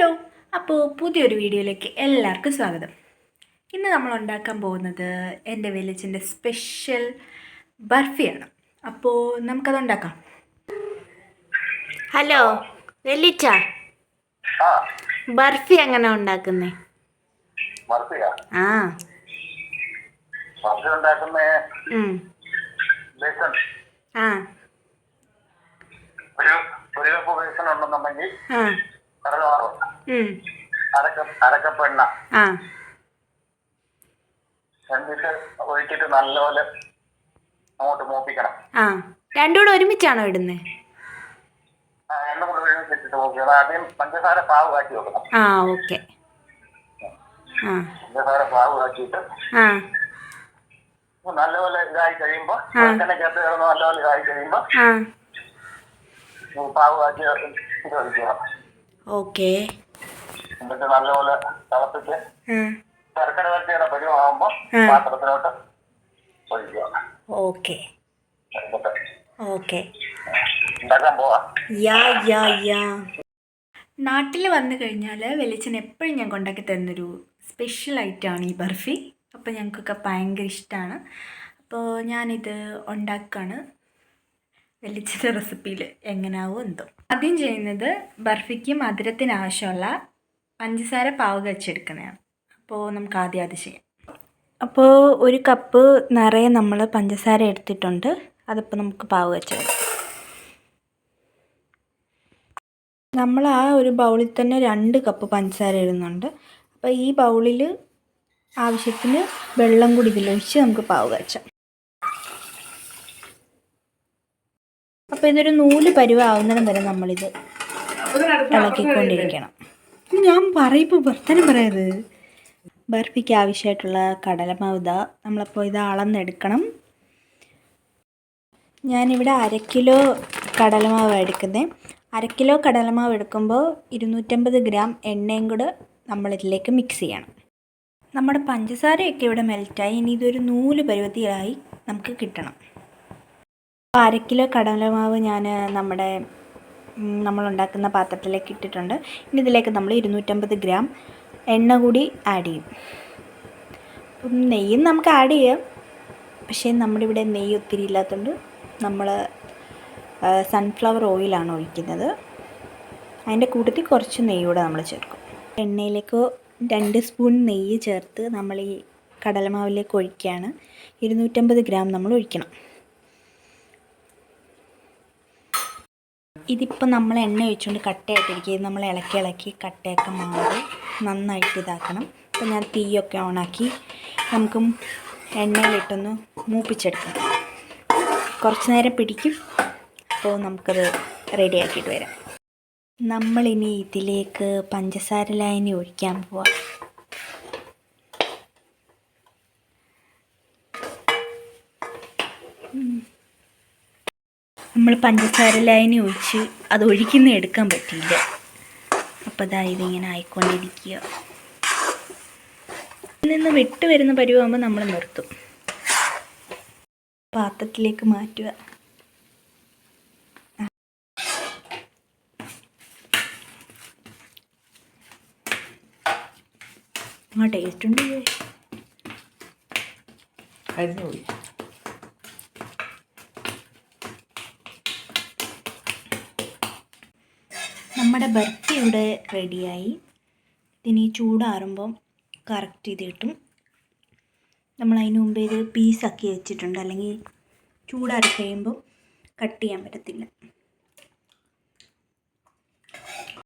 Hello. അപ്പോൾ പുതിയൊരു വീഡിയോയിലേക്ക് എല്ലാവർക്കും സ്വാഗതം. ഇന്ന് നമ്മൾ ഉണ്ടാക്കാൻ പോകുന്നത് എന്റെ വില്ലേജിന്റെ സ്പെഷ്യൽ ബർഫിയാണ്. അപ്പോൾ നമുക്കത് ഉണ്ടാക്കാം. ഹലോ വെല്ലിച്ച. ആ. ബർഫി എങ്ങനെ ഉണ്ടാക്കുന്നേ? ആ. ആ. ഒരു ഒരു കപ്പ് ബേസൺ ഉണ്ടെന്നുണ്ടെങ്കിൽ ആ കടലാറ് ഉം. അരക്കപ്പ് അരക്കപ്പ് എണ്ണ ആ. എന്നിട്ട് ഒഴിച്ചിട്ട് നല്ലപോലെ അങ്ങോട്ട് മൂപ്പിക്കണം. ആ. രണ്ടുകൂടെ ഒരുമിച്ചാണോ ഇടുന്നത് ആദ്യം പഞ്ചസാര പാവ് കാച്ചി വെക്കണം. ആ ഓക്കെ. പഞ്ചസാര പാവ് കാച്ചിട്ട് നല്ലപോലെ ഇതായി കിടന്ന് ഇതായി പാവ് കാച്ചി ഇത് ഓക്കെ. എന്നിട്ട് നല്ലപോലെ തിളപ്പിച്ച് ശർക്കര വരട്ടിയുടെ ആ. പാത്രത്തിലോട്ട് ഒഴിക്കുക. ഓക്കെ. ഓക്കെ. നാട്ടിൽ വന്നു കഴിഞ്ഞാൽ വെളിച്ചൻ എപ്പോഴും ഞാൻ കൊണ്ടാക്കി തരുന്നൊരു സ്പെഷ്യൽ ഐറ്റമാണ് ഈ ബർഫി. അപ്പോൾ ഞങ്ങൾക്കൊക്കെ ഭയങ്കര ഇഷ്ടമാണ് അപ്പോൾ ഞാനിത് ഉണ്ടാക്കുകയാണ് വെളിച്ചത്തെ റെസിപ്പിയിൽ എങ്ങനെയാവും എന്തോ. ആദ്യം ചെയ്യുന്നത് ബർഫിക്ക് മധുരത്തിന് ആവശ്യമുള്ള പഞ്ചസാര പാവ് വെച്ചെടുക്കുന്നതാണ്. അപ്പോൾ നമുക്ക് ആദ്യം അത് ചെയ്യാം. അപ്പോൾ ഒരു കപ്പ് നിറയെ നമ്മൾ പഞ്ചസാര എടുത്തിട്ടുണ്ട്. അതിപ്പോൾ നമുക്ക് പാവ് വെച്ചെടുക്കാം. നമ്മൾ ആ ഒരു ബൗളിൽ തന്നെ രണ്ട് കപ്പ് പഞ്ചസാര ഇടുന്നുണ്ട്. അപ്പോൾ ഈ ബൗളിൽ ആവശ്യത്തിന് വെള്ളം കൂടി ഇതിലൊഴിച്ച് നമുക്ക് പാവ് കാച്ചാം അപ്പോൾ ഇതൊരു നൂൽ പരുവാവുന്നതിന് വരെ നമ്മളിത് ഇളക്കിക്കൊണ്ടിരിക്കണം. ഞാൻ പറയുമ്പോൾ വർത്തനം പറയരുത്. ബർഫിക്ക് ആവശ്യമായിട്ടുള്ള കടലമാവ് ഇതാ. നമ്മളപ്പോൾ ഇത് അളന്നെടുക്കണം. ഞാനിവിടെ അര കിലോ കടലമാവ് എടുക്കുന്നത് അര കിലോ കടലമാവ് എടുക്കുമ്പോൾ ഇരുന്നൂറ്റമ്പത് ഗ്രാം എണ്ണയും കൂടെ നമ്മളിതിലേക്ക് മിക്സ് ചെയ്യണം. നമ്മുടെ പഞ്ചസാരയൊക്കെ ഇവിടെ മെൽറ്റായി ഇനി ഇതൊരു നൂൽ പരുവത്തിലായി നമുക്ക് കിട്ടണം. അപ്പോൾ അര കിലോ കടലമാവ് ഞാൻ നമ്മുടെ നമ്മളുണ്ടാക്കുന്ന പാത്രത്തിലേക്ക് ഇട്ടിട്ടുണ്ട്. ഇനി ഇതിലേക്ക് നമ്മൾ ഇരുന്നൂറ്റമ്പത് ഗ്രാം എണ്ണ കൂടി ആഡ് ചെയ്യും. അപ്പം നെയ്യും നമുക്ക് ആഡ് ചെയ്യാം. പക്ഷേ നമ്മുടെ ഇവിടെ നെയ്യ് ഒത്തിരി ഇല്ലാത്തതുകൊണ്ട് നമ്മൾ സൺഫ്ലവർ ഓയിലാണ് ഒഴിക്കുന്നത്. അതിന്റെ കൂട്ടത്തിൽ കുറച്ച് നെയ്യ് കൂടെ നമ്മൾ ചേർക്കും. എണ്ണയിലേക്ക് രണ്ട് സ്പൂൺ നെയ്യ് ചേർത്ത് നമ്മൾ ഈ കടലമാവിലേക്ക് ഒഴിക്കുകയാണ്. ഇരുന്നൂറ്റമ്പത് ഗ്രാം നമ്മൾ ഒഴിക്കണം. ഇതിപ്പോൾ നമ്മൾ എണ്ണ ഒഴിച്ചുകൊണ്ട് കട്ടയായിട്ടിരിക്കുക. നമ്മൾ ഇളക്കി ഇളക്കി കട്ടയൊക്കെ മാറി നന്നായിട്ട് ഇതാക്കണം. അപ്പോൾ ഞാൻ തീയൊക്കെ ഓണാക്കി നമുക്ക് എണ്ണയിലിട്ടൊന്ന് മൂപ്പിച്ചെടുക്കാം. കുറച്ച് നേരം പിടിക്കും. അപ്പോൾ നമുക്കത് റെഡിയാക്കിയിട്ട് വരാം. നമ്മളിനി ഇതിലേക്ക് പഞ്ചസാര ലായനി ഒഴിക്കാൻ പോവാം. നമ്മൾ പഞ്ചസാര ലൈൻ ഒഴിച്ച് അത് ഒഴിക്കുന്ന എടുക്കാൻ പറ്റിയില്ല അപ്പോൾ അതാ ഇതിങ്ങനെ ആയിക്കൊണ്ടിരിക്കുക ഇതിൽ നിന്ന് വിട്ട് വരുന്ന പരുവാകുമ്പോൾ നമ്മൾ നിർത്തും പാത്രത്തിലേക്ക് മാറ്റുക ആ ടേസ്റ്റ് ഉണ്ട് നമ്മുടെ ബർത്തി ഇവിടെ റെഡിയായി. ഇതിനി ചൂടാറുമ്പം കറക്റ്റ് ചെയ്ത് കിട്ടും. നമ്മൾ അതിന് മുമ്പേ ഇത് പീസാക്കി വെച്ചിട്ടുണ്ട്. അല്ലെങ്കിൽ ചൂടാറി കഴിയുമ്പോൾ കട്ട് ചെയ്യാൻ പറ്റത്തില്ല.